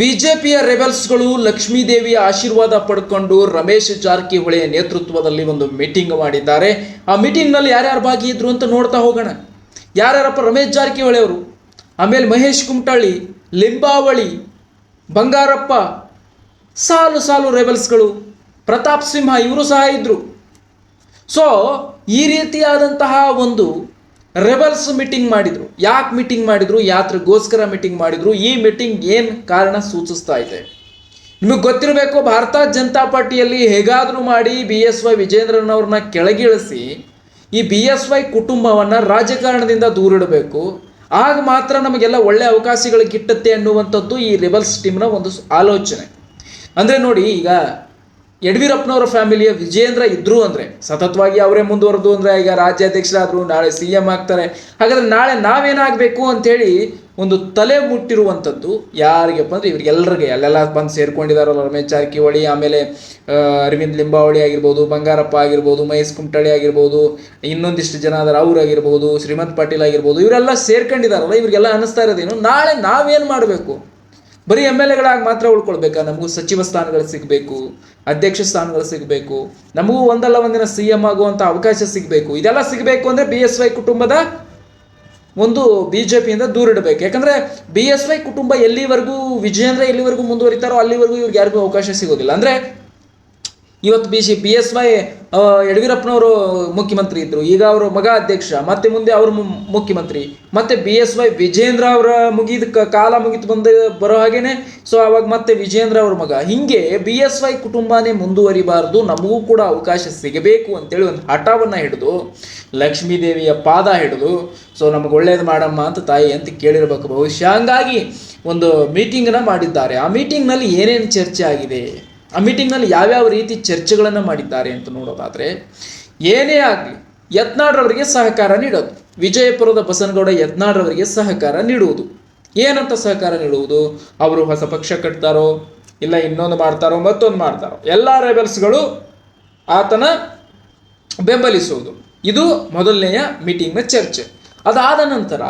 ಬಿಜೆಪಿಯ ರೆಬೆಲ್ಸ್ಗಳು ಲಕ್ಷ್ಮೀದೇವಿಯ ಆಶೀರ್ವಾದ ಪಡ್ಕೊಂಡು ರಮೇಶ್ ಜಾರಕಿಹೊಳಿ ನೇತೃತ್ವದಲ್ಲಿ ಒಂದು ಮೀಟಿಂಗ್ ಮಾಡಿದ್ದಾರೆ. ಆ ಮೀಟಿಂಗ್ನಲ್ಲಿ ಯಾರ್ಯಾರು ಭಾಗಿಯಿದ್ರು ಅಂತ ನೋಡ್ತಾ ಹೋಗೋಣ. ಯಾರ್ಯಾರಪ್ಪ ರಮೇಶ್ ಜಾರಕಿಹೊಳಿ ಅವರು? ಆಮೇಲೆ ಮಹೇಶ್ ಕುಮಟಳ್ಳಿ, ಲಿಂಬಾವಳಿ, ಬಂಗಾರಪ್ಪ, ಸಾಲು ಸಾಲು ರೆಬೆಲ್ಸ್ಗಳು, ಪ್ರತಾಪ್ ಸಿಂಹ ಇವರು ಸಹ ಇದ್ದರು ಸೊ ಈ ರೀತಿಯಾದಂತಹ ಒಂದು ರೆಬಲ್ಸ್ ಮೀಟಿಂಗ್ ಮಾಡಿದ್ರು. ಯಾಕೆ ಮೀಟಿಂಗ್ ಮಾಡಿದ್ರು? ಯಾತ್ರೆಗೋಸ್ಕರ ಮೀಟಿಂಗ್ ಮಾಡಿದ್ರು? ಈ ಮೀಟಿಂಗ್ ಏನು ಕಾರಣ ಸೂಚಿಸ್ತಾ ಇದೆ? ನಿಮಗೆ ಗೊತ್ತಿರಬೇಕು, ಭಾರತ ಜನತಾ ಪಾರ್ಟಿಯಲ್ಲಿ ಹೇಗಾದರೂ ಮಾಡಿ ಬಿ ಎಸ್ ವೈ ವಿಜೇಂದ್ರನವ್ರನ್ನ ಕೆಳಗಿಳಿಸಿ ಈ ಬಿ ಎಸ್ ವೈ ಕುಟುಂಬವನ್ನು ರಾಜಕಾರಣದಿಂದ ದೂರಿಡಬೇಕು. ಆಗ ಮಾತ್ರ ನಮಗೆಲ್ಲ ಒಳ್ಳೆ ಅವಕಾಶಗಳು ಗಿಟ್ಟತ್ತೆ ಅನ್ನುವಂಥದ್ದು ಈ ರೆಬಲ್ಸ್ ಟೀಮ್ನ ಒಂದು ಆಲೋಚನೆ. ಅಂದರೆ ನೋಡಿ ಈಗ ಯಡಿಯೂರಪ್ಪನವರ ಫ್ಯಾಮಿಲಿಯ ವಿಜೇಂದ್ರ ಇದ್ರು ಅಂದ್ರೆ, ಸತತವಾಗಿ ಅವರೇ ಮುಂದುವರೆದು ಅಂದ್ರೆ ಈಗ ರಾಜ್ಯಾಧ್ಯಕ್ಷರಾದ್ರು, ನಾಳೆ ಸಿ ಎಂ ಆಗ್ತಾರೆ. ಹಾಗಾದ್ರೆ ನಾಳೆ ನಾವೇನಾಗಬೇಕು ಅಂತೇಳಿ ಒಂದು ತಲೆ ಮುಟ್ಟಿರುವಂಥದ್ದು ಯಾರಿಗಪ್ಪ ಅಂದ್ರೆ ಇವ್ರಿಗೆಲ್ಲರಿಗೆ ಅಲ್ಲೆಲ್ಲ ಬಂದು ಸೇರ್ಕೊಂಡಿದಾರಲ್ಲ ರಮೇಶ್ ಜಾರಕಿಹೊಳಿ, ಆಮೇಲೆ ಅರವಿಂದ್ ಲಿಂಬಾವಳಿ ಆಗಿರ್ಬೋದು, ಬಂಗಾರಪ್ಪ ಆಗಿರ್ಬೋದು, ಮಹೇಶ್ ಕುಮಟಳ್ಳಿ ಆಗಿರ್ಬೋದು, ಇನ್ನೊಂದಿಷ್ಟು ಜನ ಅದರ ಆಗಿರ್ಬೋದು, ಶ್ರೀಮಂತ್ ಪಾಟೀಲ್ ಆಗಿರ್ಬೋದು, ಇವರೆಲ್ಲ ಸೇರ್ಕೊಂಡಿದಾರಲ್ಲ, ಇವರಿಗೆಲ್ಲ ಅನಿಸ್ತಾ ಇರೋದೇನು? ನಾಳೆ ನಾವೇನು ಮಾಡಬೇಕು? ಬರೀ ಎಂ ಎಲ್ ಎಗಳಾಗಿ ಮಾತ್ರ ಉಳ್ಕೊಳ್ಬೇಕಾ? ನಮಗೂ ಸಚಿವ ಸ್ಥಾನಗಳು ಸಿಗಬೇಕು, ಅಧ್ಯಕ್ಷ ಸ್ಥಾನಗಳು ಸಿಗಬೇಕು, ನಮಗೂ ಒಂದಲ್ಲ ಒಂದಿನ ಸಿ ಎಂ ಆಗುವಂಥ ಅವಕಾಶ ಸಿಗಬೇಕು. ಇದೆಲ್ಲ ಸಿಗಬೇಕು ಅಂದರೆ ಬಿ ಎಸ್ ವೈ ಕುಟುಂಬದ ಒಂದು ಬಿ ಜೆ ಪಿಯಿಂದ ದೂರಿಡಬೇಕು. ಯಾಕಂದರೆ ಬಿ ಎಸ್ ವೈ ಕುಟುಂಬ ಎಲ್ಲಿವರೆಗೂ, ವಿಜಯೇಂದ್ರ ಎಲ್ಲಿವರೆಗೂ ಮುಂದುವರಿತಾರೋ ಅಲ್ಲಿವರೆಗೂ ಇವ್ರಿಗೆ ಯಾರಿಗೂ ಅವಕಾಶ ಸಿಗೋದಿಲ್ಲ. ಅಂದರೆ ಇವತ್ತು B C P S Y ಯಡಿಯೂರಪ್ಪನವರು ಮುಖ್ಯಮಂತ್ರಿ ಇದ್ದರು ಈಗ ಅವರು ಮಗ ಅಧ್ಯಕ್ಷ, ಮತ್ತೆ ಮುಂದೆ ಅವರು ಮುಖ್ಯಮಂತ್ರಿ. ಮತ್ತೆ ಬಿ ಎಸ್ ವೈ ವಿಜೇಂದ್ರ ಅವರ ಮುಗಿದ ಕಾಲ ಮುಗಿತು ಬಂದು, ಬರೋ ಹಾಗೇನೆ, ಸೊ ಅವಾಗ ಮತ್ತೆ ವಿಜೇಂದ್ರ ಅವ್ರ ಮಗ. ಹೀಗೆ ಬಿ ಎಸ್ ವೈ ಕುಟುಂಬನೇ ಮುಂದುವರಿಬಾರ್ದು, ನಮಗೂ ಕೂಡ ಅವಕಾಶ ಸಿಗಬೇಕು ಅಂತೇಳಿ ಒಂದು ಹಠವನ್ನು ಹಿಡಿದು ಲಕ್ಷ್ಮೀ ದೇವಿಯ ಪಾದ ಹಿಡಿದು, ಸೊ ನಮಗೆ ಒಳ್ಳೇದು ಮಾಡಮ್ಮ ಅಂತ ತಾಯಿ ಅಂತ ಕೇಳಿರ್ಬೇಕು ಬಹುಶಃ ಹಂಗಾಗಿ ಒಂದು ಮೀಟಿಂಗನ್ನು ಮಾಡಿದ್ದಾರೆ. ಆ ಮೀಟಿಂಗ್ನಲ್ಲಿ ಏನೇನು ಚರ್ಚೆ ಆಗಿದೆ? ಆ ಮೀಟಿಂಗ್ನಲ್ಲಿ ಯಾವ್ಯಾವ ರೀತಿ ಚರ್ಚೆಗಳನ್ನು ಮಾಡಿದ್ದಾರೆ ಅಂತ ನೋಡೋದಾದರೆ, ಏನೇ ಆಗಲಿ ಯತ್ನಾಡ್ರವರಿಗೆ ಸಹಕಾರ ನೀಡೋದು. ವಿಜಯಪುರದ ಬಸನಗೌಡ ಯತ್ನಾಡ್ರವರಿಗೆ ಸಹಕಾರ ನೀಡುವುದು. ಏನಂತ ಸಹಕಾರ ನೀಡುವುದು? ಅವರು ಹೊಸ ಪಕ್ಷ ಕಟ್ತಾರೋ, ಇಲ್ಲ ಇನ್ನೊಂದು ಮಾಡ್ತಾರೋ, ಮತ್ತೊಂದು ಮಾಡ್ತಾರೋ. ಎಲ್ಲ ರೆಬೆಲ್ಸ್ಗಳು ಆತನ ಬೆಂಬಲಿಸುವುದು. ಇದು ಮೊದಲನೆಯ ಮೀಟಿಂಗ್ನ ಚರ್ಚೆ. ಅದಾದ ನಂತರ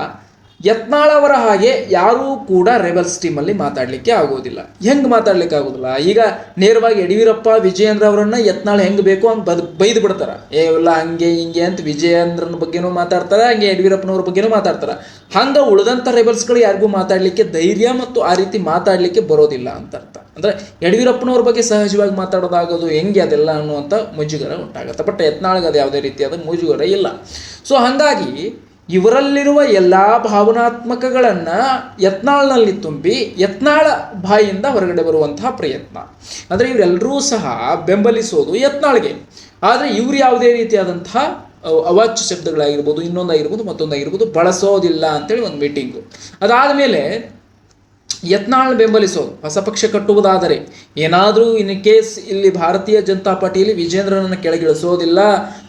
ಯತ್ನಾಳವರ ಹಾಗೆ ಯಾರೂ ಕೂಡ ರೆಬಲ್ಸ್ ಟೀಮಲ್ಲಿ ಮಾತಾಡಲಿಕ್ಕೆ ಆಗೋದಿಲ್ಲ. ಹೆಂಗೆ ಮಾತಾಡ್ಲಿಕ್ಕೆ ಆಗೋದಿಲ್ಲ? ಈಗ ನೇರವಾಗಿ ಯಡಿಯೂರಪ್ಪ, ವಿಜಯೇಂದ್ರ ಅವರನ್ನ ಯತ್ನಾಳ್ ಹೆಂಗೆ ಬೇಕೋ ಹಂಗೆ ಬದ್ ಬೈದು ಬಿಡ್ತಾರ. ಏ ಹಂಗೆ, ಹಿಂಗೆ ಅಂತ ವಿಜಯೇಂದ್ರನ ಬಗ್ಗೆನೂ ಮಾತಾಡ್ತಾರೆ, ಹಂಗೆ ಯಡಿಯೂರಪ್ಪನವ್ರ ಬಗ್ಗೆನೂ ಮಾತಾಡ್ತಾರೆ. ಹಂಗೆ ಉಳಿದಂಥ ರೆಬಲ್ಸ್ಗಳು ಯಾರಿಗೂ ಮಾತಾಡಲಿಕ್ಕೆ ಧೈರ್ಯ ಮತ್ತು ಆ ರೀತಿ ಮಾತಾಡಲಿಕ್ಕೆ ಬರೋದಿಲ್ಲ ಅಂತ ಅರ್ಥ. ಅಂದರೆ ಯಡಿಯೂರಪ್ಪನವ್ರ ಬಗ್ಗೆ ಸಹಜವಾಗಿ ಮಾತಾಡೋದಾಗೋದು ಹೆಂಗೆ ಅದೆಲ್ಲ ಅನ್ನುವಂಥ ಮುಜುಗರ ಉಂಟಾಗುತ್ತೆ. ಬಟ್ ಯತ್ನಾಳ್ಗೆ ಅದು ಯಾವುದೇ ರೀತಿಯಾದ ಮುಜುಗರ ಇಲ್ಲ. ಸೊ, ಹಾಗಾಗಿ ಇವರಲ್ಲಿರುವ ಎಲ್ಲ ಭಾವನಾತ್ಮಕಗಳನ್ನು ಯತ್ನಾಳ್ನಲ್ಲಿ ತುಂಬಿ ಯತ್ನಾಳ ಬಾಯಿಯಿಂದ ಹೊರಗಡೆ ಬರುವಂತಹ ಪ್ರಯತ್ನ. ಅಂದರೆ ಇವರೆಲ್ಲರೂ ಸಹ ಬೆಂಬಲಿಸೋದು ಯತ್ನಾಳ್ಗೆ. ಆದರೆ ಇವ್ರು ಯಾವುದೇ ರೀತಿಯಾದಂತಹ ಅವ್- ಅವಾಚ್ಯ ಶಬ್ದಗಳಾಗಿರ್ಬೋದು, ಇನ್ನೊಂದಾಗಿರ್ಬೋದು, ಮತ್ತೊಂದಾಗಿರ್ಬೋದು ಬಳಸೋದಿಲ್ಲ ಅಂತೇಳಿ ಒಂದು ಮೀಟಿಂಗು. ಅದಾದಮೇಲೆ ಯತ್ನಾಳ್ ಬೆಂಬಲಿಸೋದು. ಹೊಸ ಪಕ್ಷ ಕಟ್ಟುವುದಾದರೆ ಏನಾದರೂ ಇನ್ ಕೇಸ್ ಇಲ್ಲಿ ಭಾರತೀಯ ಜನತಾ ಪಾರ್ಟಿಯಲ್ಲಿ ವಿಜೇಂದ್ರನನ್ನು ಕೆಳಗಿಳಿಸೋದಿಲ್ಲ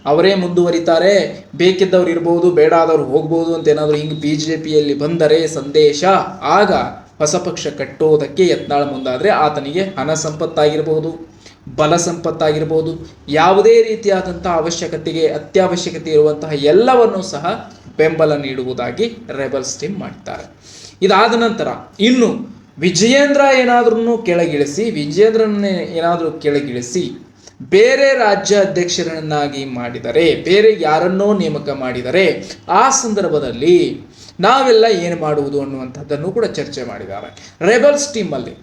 ಅವರೇ ಮುಂದುವರಿತಾರೆ. ಬೇಕಿದ್ದವ್ರು ಇರ್ಬೋದು, ಬೇಡಾದವ್ರು ಹೋಗ್ಬೋದು ಅಂತ ಏನಾದರೂ ಹಿಂಗೆ ಬಿ ಜೆ ಪಿಯಲ್ಲಿ ಬಂದರೆ ಸಂದೇಶ. ಆಗ ಹೊಸ ಪಕ್ಷ ಕಟ್ಟೋದಕ್ಕೆ ಯತ್ನಾಳ ಮುಂದಾದರೆ ಆತನಿಗೆ ಹಣ ಸಂಪತ್ತಾಗಿರ್ಬೋದು, ಬಲ ಸಂಪತ್ತಾಗಿರ್ಬೋದು. ಯಾವುದೇ ರೀತಿಯಾದಂಥ ಅವಶ್ಯಕತೆಗೆ, ಅತ್ಯವಶ್ಯಕತೆ ಇರುವಂತಹ ಎಲ್ಲವನ್ನೂ ಸಹ ಬೆಂಬಲ ನೀಡುವುದಾಗಿ ರೆಬಲ್ಸ್ ಟೀಮ್ ಮಾಡ್ತಾರೆ. ಇದಾದ ನಂತರ ಇನ್ನು ವಿಜಯೇಂದ್ರ ಏನಾದ್ರೂ ಕೆಳಗಿಳಿಸಿ ವಿಜಯೇಂದ್ರನ್ನೇ ಏನಾದರೂ ಕೆಳಗಿಳಿಸಿ ಬೇರೆ ರಾಜ್ಯ ಅಧ್ಯಕ್ಷರನ್ನಾಗಿ ಮಾಡಿದರೆ, ಬೇರೆ ಯಾರನ್ನೋ ನೇಮಕ ಮಾಡಿದರೆ, ಆ ಸಂದರ್ಭದಲ್ಲಿ ನಾವೆಲ್ಲ ಏನು ಮಾಡುವುದು ಅನ್ನುವಂಥದ್ದನ್ನು ಕೂಡ ಚರ್ಚೆ ಮಾಡಿದ್ದಾರೆ. ರೆಬಲ್ಸ್ ಟೀಮಲ್ಲಿ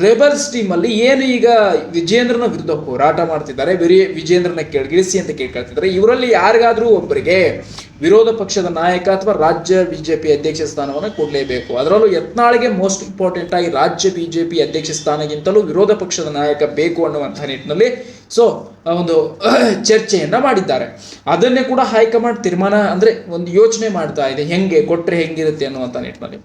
ರೆಬಲ್ಸ್ ಟೀಮಲ್ಲಿ ಏನು ಈಗ ವಿಜೇಂದ್ರನ ವಿರುದ್ಧ ಹೋರಾಟ ಮಾಡ್ತಿದ್ದಾರೆ ವಿಜೇಂದ್ರನ ಕೆಳಗಿಳಿಸಿ ಅಂತ ಕೇಳ್ಕೊಳ್ತಿದ್ದಾರೆ. ಇವರಲ್ಲಿ ಯಾರಿಗಾದರೂ ಒಬ್ಬರಿಗೆ ವಿರೋಧ ಪಕ್ಷದ ನಾಯಕ ಅಥವಾ ರಾಜ್ಯ ಬಿಜೆಪಿ ಅಧ್ಯಕ್ಷ ಸ್ಥಾನವನ್ನು ಕೊಡಲೇಬೇಕು. ಅದರಲ್ಲೂ ಯತ್ನಾಳಿಗೆ ಮೋಸ್ಟ್ ಇಂಪಾರ್ಟೆಂಟ್ ಆಗಿ ರಾಜ್ಯ ಬಿಜೆಪಿ ಅಧ್ಯಕ್ಷ ಸ್ಥಾನಕ್ಕಿಂತಲೂ ವಿರೋಧ ಪಕ್ಷದ ನಾಯಕ ಬೇಕು ಅನ್ನುವಂಥ ನಿಟ್ಟಿನಲ್ಲಿ ಸೊ ಒಂದು ಚರ್ಚೆಯನ್ನ ಮಾಡಿದ್ದಾರೆ. ಅದನ್ನೇ ಕೂಡ ಹೈಕಮಾಂಡ್ ತೀರ್ಮಾನ ಅಂದ್ರೆ ಒಂದು ಯೋಚನೆ ಮಾಡ್ತಾ ಇದೆ. ಹೆಂಗೆ ಕೊಟ್ಟರೆ ಹೆಂಗಿರುತ್ತೆ ಅನ್ನುವಂಥ ನಿಟ್ಟಿನಲ್ಲಿ.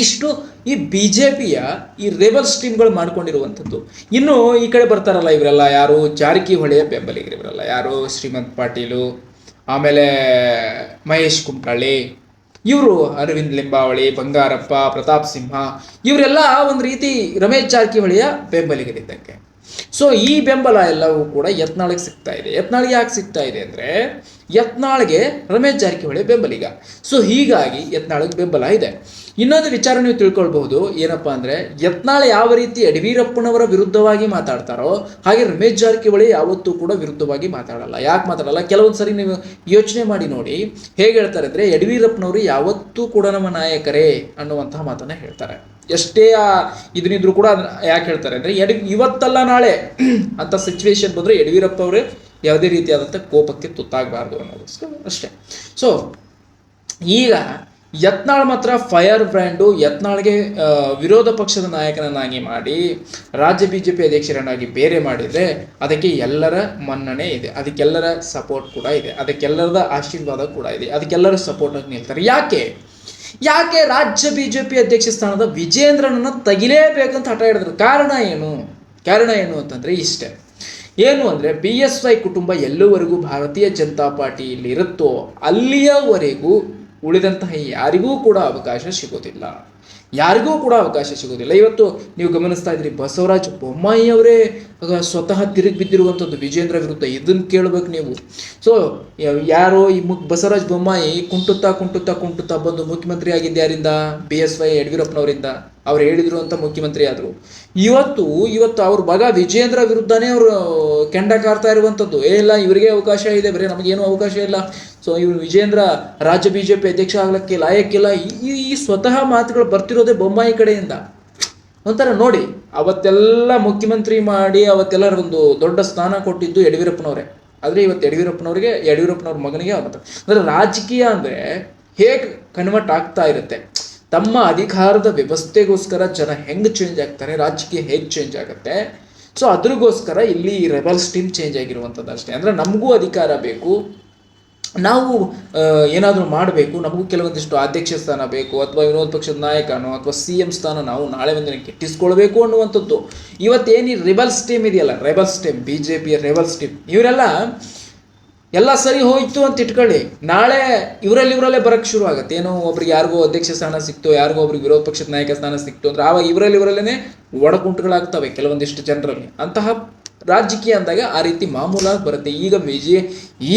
ಇಷ್ಟು ಈ ಬಿ ಜೆ ಪಿಯ ಈ ರೆಬಲ್ಸ್ ಸ್ಟ್ರೀಮ್ಗಳು ಮಾಡ್ಕೊಂಡಿರುವಂಥದ್ದು. ಇನ್ನು ಈ ಕಡೆ ಬರ್ತಾರಲ್ಲ ಇವರೆಲ್ಲ ಯಾರು? ಜಾರಕಿಹೊಳಿಯ ಬೆಂಬಲಿಗರು ಇವರೆಲ್ಲ ಯಾರು? ಶ್ರೀಮಂತ್ ಪಾಟೀಲು ಆಮೇಲೆ ಮಹೇಶ್ ಕುಮಟಳ್ಳಿ ಇವರು ಅರವಿಂದ್ ಲಿಂಬಾವಳಿ, ಬಂಗಾರಪ್ಪ, ಪ್ರತಾಪ್ ಸಿಂಹ, ಇವರೆಲ್ಲ ಒಂದು ರೀತಿ ರಮೇಶ್ ಜಾರಕಿಹೊಳಿಯ ಬೆಂಬಲಿಗರಿದ್ದಕ್ಕೆ ಸೊ ಈ ಬೆಂಬಲ ಎಲ್ಲವೂ ಕೂಡ ಯತ್ನಾಳಿಗೆ ಸಿಗ್ತಾ ಇದೆ. ಯತ್ನಾಳಿಗೆ ಯಾಕೆ ಸಿಗ್ತಾ ಇದೆ ಅಂದರೆ ಯತ್ನಾಳ್ಗೆ ರಮೇಶ್ ಜಾರಕಿಹೊಳಿ ಬೆಂಬಲಿಗ ಸೊ ಹೀಗಾಗಿ ಯತ್ನಾಳಿಗೆ ಬೆಂಬಲ ಇದೆ. ಇನ್ನೊಂದು ವಿಚಾರ ನೀವು ತಿಳ್ಕೊಳ್ಬಹುದು, ಏನಪ್ಪಾ ಅಂದ್ರೆ ಯತ್ನಾಳ್ ಯಾವ ರೀತಿ ಯಡಿಯೂರಪ್ಪನವರ ವಿರುದ್ಧವಾಗಿ ಮಾತಾಡ್ತಾರೋ, ಹಾಗೆ ರಮೇಶ್ ಜಾರಕಿಹೊಳಿ ಯಾವತ್ತೂ ಕೂಡ ವಿರುದ್ಧವಾಗಿ ಮಾತಾಡಲ್ಲ. ಯಾಕೆ ಮಾತಾಡಲ್ಲ? ಕೆಲವೊಂದು ಸರಿ ನೀವು ಯೋಚನೆ ಮಾಡಿ ನೋಡಿ, ಹೇಗೆ ಹೇಳ್ತಾರೆ ಅಂದರೆ ಯಡಿಯೂರಪ್ಪನವರು ಯಾವತ್ತೂ ಕೂಡ ನಮ್ಮ ನಾಯಕರೇ ಅನ್ನುವಂತಹ ಮಾತನ್ನು ಹೇಳ್ತಾರೆ. ಎಷ್ಟೇ ಆ ಇದನ್ನಿದ್ರು ಕೂಡ ಯಾಕೆ ಹೇಳ್ತಾರೆ ಅಂದ್ರೆ ಇವತ್ತಲ್ಲ ನಾಳೆ ಅಂತ ಸಿಚುವೇಶನ್ ಬಂದ್ರೆ ಯಡಿಯೂರಪ್ಪ ಅವರೇ ಯಾವುದೇ ರೀತಿಯಾದಂಥ ಕೋಪಕ್ಕೆ ತುತ್ತಾಗಬಾರ್ದು ಅನ್ನೋದು ಅಷ್ಟೇ. ಸೊ ಈಗ ಯತ್ನಾಳ್ ಮಾತ್ರ ಫೈರ್ ಬ್ರ್ಯಾಂಡು ಯತ್ನಾಳ್ಗೆ ವಿರೋಧ ಪಕ್ಷದ ನಾಯಕನನ್ನಾಗಿ ಮಾಡಿ ರಾಜ್ಯ ಬಿ ಜೆ ಪಿ ಅಧ್ಯಕ್ಷರನ್ನಾಗಿ ಬೇರೆ ಮಾಡಿದರೆ ಅದಕ್ಕೆ ಎಲ್ಲರ ಮನ್ನಣೆ ಇದೆ. ಅದಕ್ಕೆಲ್ಲರ ಸಪೋರ್ಟ್ ಕೂಡ ಇದೆ. ಅದಕ್ಕೆಲ್ಲರದ ಆಶೀರ್ವಾದ ಕೂಡ ಇದೆ. ಅದಕ್ಕೆಲ್ಲರ ಸಪೋರ್ಟ್ ಆಗಿ ನಿಲ್ತಾರೆ. ಯಾಕೆ? ಯಾಕೆ ರಾಜ್ಯ ಬಿ ಜೆ ಪಿ ಅಧ್ಯಕ್ಷ ಸ್ಥಾನದ ವಿಜೇಂದ್ರನನ್ನು ತೆಗಿಲೇಬೇಕಂತ ಹಠ ಹಿಡಿದ್ರು? ಕಾರಣ ಏನು? ಕಾರಣ ಏನು ಅಂತಂದರೆ ಇಷ್ಟೇ. ಏನು ಅಂದರೆ ಬಿ ಎಸ್ ವೈ ಕುಟುಂಬ ಎಲ್ಲವರೆಗೂ ಭಾರತೀಯ ಜನತಾ ಪಾರ್ಟಿಯಲ್ಲಿ ಇರುತ್ತೋ ಅಲ್ಲಿಯವರೆಗೂ ಉಳಿದಂತಹ ಯಾರಿಗೂ ಕೂಡ ಅವಕಾಶ ಸಿಗೋದಿಲ್ಲ. ಯಾರಿಗೂ ಕೂಡ ಅವಕಾಶ ಸಿಗೋದಿಲ್ಲ. ಇವತ್ತು ನೀವು ಗಮನಿಸ್ತಾ ಇದ್ರಿ ಬಸವರಾಜ ಬೊಮ್ಮಾಯಿ ಅವರೇ ಸ್ವತಃ ತಿರುಗಿ ಬಿದ್ದಿರುವಂಥದ್ದು ವಿಜೇಂದ್ರ ವಿರುದ್ಧ. ಇದನ್ನು ಕೇಳಬೇಕು ನೀವು. ಸೊ ಯಾರೋ ಈ ಮುಖ್ ಬಸವರಾಜ ಬೊಮ್ಮಾಯಿ ಕುಂಟುತ್ತಾ ಕುಂಟುತ್ತಾ ಕುಂಟುತ್ತಾ ಬಂದು ಮುಖ್ಯಮಂತ್ರಿ ಆಗಿದ್ದಾರಿಂದ ಬಿ ಎಸ್ ವೈ ಯಡಿಯೂರಪ್ಪನವರಿಂದ. ಅವ್ರು ಹೇಳಿದ್ರು ಅಂತ ಮುಖ್ಯಮಂತ್ರಿ ಆದರು. ಇವತ್ತು ಇವತ್ತು ಅವ್ರ ಮಗ ವಿಜೇಂದ್ರ ವಿರುದ್ಧನೇ ಅವರು ಕೆಂಡ ಕಾರ್ತಾ ಇರುವಂಥದ್ದು. ಏ ಇಲ್ಲ, ಇವರಿಗೆ ಅವಕಾಶ ಇದೆ, ಬರೀ ನಮಗೇನು ಅವಕಾಶ ಇಲ್ಲ. ಸೊ ಇವ್ರು ವಿಜೇಂದ್ರ ರಾಜ್ಯ ಬಿಜೆಪಿ ಅಧ್ಯಕ್ಷ ಆಗ್ಲಿಕ್ಕೆ ಲಾಯಕ್ಕಿಲ್ಲ. ಈ- ಈ ಸ್ವತಃ ಮಾತುಗಳು ಬರ್ತಿರೋದೇ ಬೊಮ್ಮಾಯಿ ಕಡೆಯಿಂದ. ಒಂಥರ ನೋಡಿ, ಅವತ್ತೆಲ್ಲ ಮುಖ್ಯಮಂತ್ರಿ ಮಾಡಿ ಅವತ್ತೆಲ್ಲ ಒಂದು ದೊಡ್ಡ ಸ್ಥಾನ ಕೊಟ್ಟಿದ್ದು ಯಡಿಯೂರಪ್ಪನವರೇ. ಆದರೆ ಇವತ್ತು ಯಡಿಯೂರಪ್ಪನವ್ರಿಗೆ, ಯಡಿಯೂರಪ್ಪನವ್ರ ಮಗನಿಗೆ ಆಗುತ್ತೆ ಅಂದರೆ ರಾಜಕೀಯ ಅಂದರೆ ಹೇಗೆ ಕನ್ವರ್ಟ್ ಆಗ್ತಾ ಇರುತ್ತೆ? ತಮ್ಮ ಅಧಿಕಾರದ ವ್ಯವಸ್ಥೆಗೋಸ್ಕರ ಜನ ಹೆಂಗೆ ಚೇಂಜ್ ಆಗ್ತಾರೆ, ರಾಜಕೀಯ ಹೇಗೆ ಚೇಂಜ್ ಆಗುತ್ತೆ ಸೊ ಅದ್ರಿಗೋಸ್ಕರ ಇಲ್ಲಿ ರೆಬಲ್ ಸ್ಟೀಮ್ ಚೇಂಜ್ ಆಗಿರುವಂಥದ್ದು ಅಷ್ಟೇ. ಅಂದರೆ ನಮಗೂ ಅಧಿಕಾರ ಬೇಕು, ನಾವು ಏನಾದರೂ ಮಾಡಬೇಕು, ನಮಗೂ ಕೆಲವೊಂದಿಷ್ಟು ಅಧ್ಯಕ್ಷ ಸ್ಥಾನ ಬೇಕು, ಅಥವಾ ವಿರೋಧ ಪಕ್ಷದ ನಾಯಕನೋ, ಅಥವಾ ಸಿ ಎಂ ಸ್ಥಾನ ನಾವು ನಾಳೆ ಒಂದಿನ ಕೆಟ್ಟಿಸ್ಕೊಳ್ಬೇಕು ಅನ್ನುವಂಥದ್ದು. ಇವತ್ತೇನು ಈ ಸ್ಟೀಮ್ ಟೀಮ್ ಇದೆಯಲ್ಲ ರೆಬಲ್ ಟೀಮ್ ಬಿ ಜೆ ಪಿಯ ರೆಬಲ್ ಸ್ಟೀಮ್ ಇವರೆಲ್ಲ ಎಲ್ಲ ಸರಿ ಹೋಯ್ತು ಅಂತ ಇಟ್ಕೊಳ್ಳಿ. ನಾಳೆ ಇವರಲ್ಲಿ ಇವರಲ್ಲೇ ಬರಕ್ಕೆ ಶುರು ಆಗುತ್ತೆ. ಏನೋ ಒಬ್ರಿಗೆ ಯಾರಿಗೋ ಅಧ್ಯಕ್ಷ ಸ್ಥಾನ ಸಿಕ್ತು, ಯಾರಿಗೋ ಒಬ್ರಿಗೆ ವಿರೋಧ ಪಕ್ಷದ ನಾಯಕ ಸ್ಥಾನ ಸಿಕ್ತು ಅಂದ್ರೆ ಆವಾಗ ಇವರಲ್ಲಿ ಇವರಲ್ಲೇ ಒಡಕುಂಟುಗಳಾಗ್ತವೆ ಕೆಲವೊಂದಿಷ್ಟು ಜನರಲ್ಲಿ. ಅಂತಹ ರಾಜಕೀಯ ಅಂದಾಗ ಆ ರೀತಿ ಮಾಮೂಲಾಗಿ ಬರುತ್ತೆ. ಈಗ ವಿಜಯ,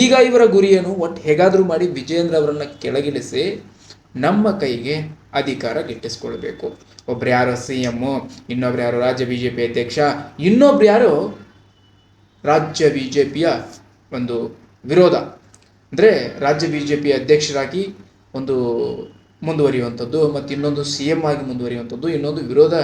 ಈಗ ಇವರ ಗುರಿಯನ್ನು ಒಟ್ಟು ಹೇಗಾದರೂ ಮಾಡಿ ವಿಜಯೇಂದ್ರ ಅವರನ್ನ ಕೆಳಗಿಳಿಸಿ ನಮ್ಮ ಕೈಗೆ ಅಧಿಕಾರ ಗಿಟ್ಟಿಸ್ಕೊಳ್ಬೇಕು. ಒಬ್ರು ಯಾರೋ ಸಿ ಎಮ್ಮು ಇನ್ನೊಬ್ರು ಯಾರೋ ರಾಜ್ಯ ಬಿ ಜೆ ಪಿ ಅಧ್ಯಕ್ಷ, ಇನ್ನೊಬ್ರು ಯಾರೋ ರಾಜ್ಯ ಬಿ ಜೆ ಪಿಯ ಒಂದು ವಿರೋಧ. ಅಂದರೆ ರಾಜ್ಯ ಬಿ ಜೆ ಪಿ ಅಧ್ಯಕ್ಷರಾಗಿ ಒಂದು ಮುಂದುವರಿಯುವಂಥದ್ದು ಮತ್ತು ಇನ್ನೊಂದು ಸಿ ಎಂ ಆಗಿ ಮುಂದುವರಿಯುವಂಥದ್ದು, ಇನ್ನೊಂದು ವಿರೋಧ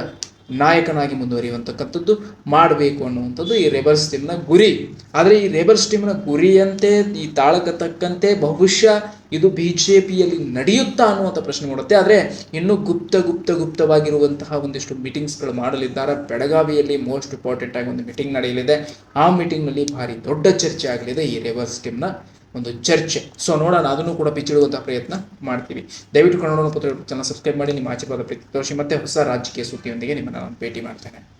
ನಾಯಕನಾಗಿ ಮುಂದುವರಿಯುವಂಥಕ್ಕಂಥದ್ದು ಮಾಡಬೇಕು ಅನ್ನುವಂಥದ್ದು ಈ ರೇಬರ್ಸ್ ಟೀಮ್ನ ಗುರಿ. ಆದರೆ ಈ ರೇಬರ್ಸ್ ಟೀಮ್ನ ಗುರಿಯಂತೆ, ಈ ತಾಳಕ್ಕೆ ತಕ್ಕಂತೆ ಬಹುಶಃ ಇದು ಬಿ ಜೆ ಪಿಯಲ್ಲಿ ನಡೆಯುತ್ತಾ ಅನ್ನುವಂಥ ಪ್ರಶ್ನೆ ಮಾಡುತ್ತೆ. ಆದರೆ ಇನ್ನೂ ಗುಪ್ತ ಗುಪ್ತ ಗುಪ್ತವಾಗಿರುವಂತಹ ಒಂದಿಷ್ಟು ಮೀಟಿಂಗ್ಸ್ಗಳು ಮಾಡಲಿದ್ದಾರೆ. ಬೆಳಗಾವಿಯಲ್ಲಿ ಮೋಸ್ಟ್ ಇಂಪಾರ್ಟೆಂಟ್ ಆಗಿ ಒಂದು ಮೀಟಿಂಗ್ ನಡೆಯಲಿದೆ. ಆ ಮೀಟಿಂಗ್ನಲ್ಲಿ ಭಾರಿ ದೊಡ್ಡ ಚರ್ಚೆ ಆಗಲಿದೆ. ಈ ರಿವರ್ಸ್ ಸ್ಕೀಮ್ನ ಒಂದು ಚರ್ಚೆ. ಸೊ ನೋಡೋಣ, ಅದನ್ನು ಕೂಡ ಬಿಚ್ಚಿಡುವಂಥ ಪ್ರಯತ್ನ ಮಾಡ್ತೀವಿ. ದಯವಿಟ್ಟು ಕನ್ನಡ ಪತ್ರ ಚಾನಲ್ ಸಬ್ಸ್ಕ್ರೈಬ್ ಮಾಡಿ. ನಿಮ್ಮ ಆಶೀರ್ವಾದ, ಪ್ರೀತಿ ತೋರಿಸಿ. ಮತ್ತೆ ಹೊಸ ರಾಜಕೀಯ ಸುದ್ದಿಯೊಂದಿಗೆ ನಿಮ್ಮನ್ನು ನಾನು ಭೇಟಿ ಮಾಡ್ತೇನೆ.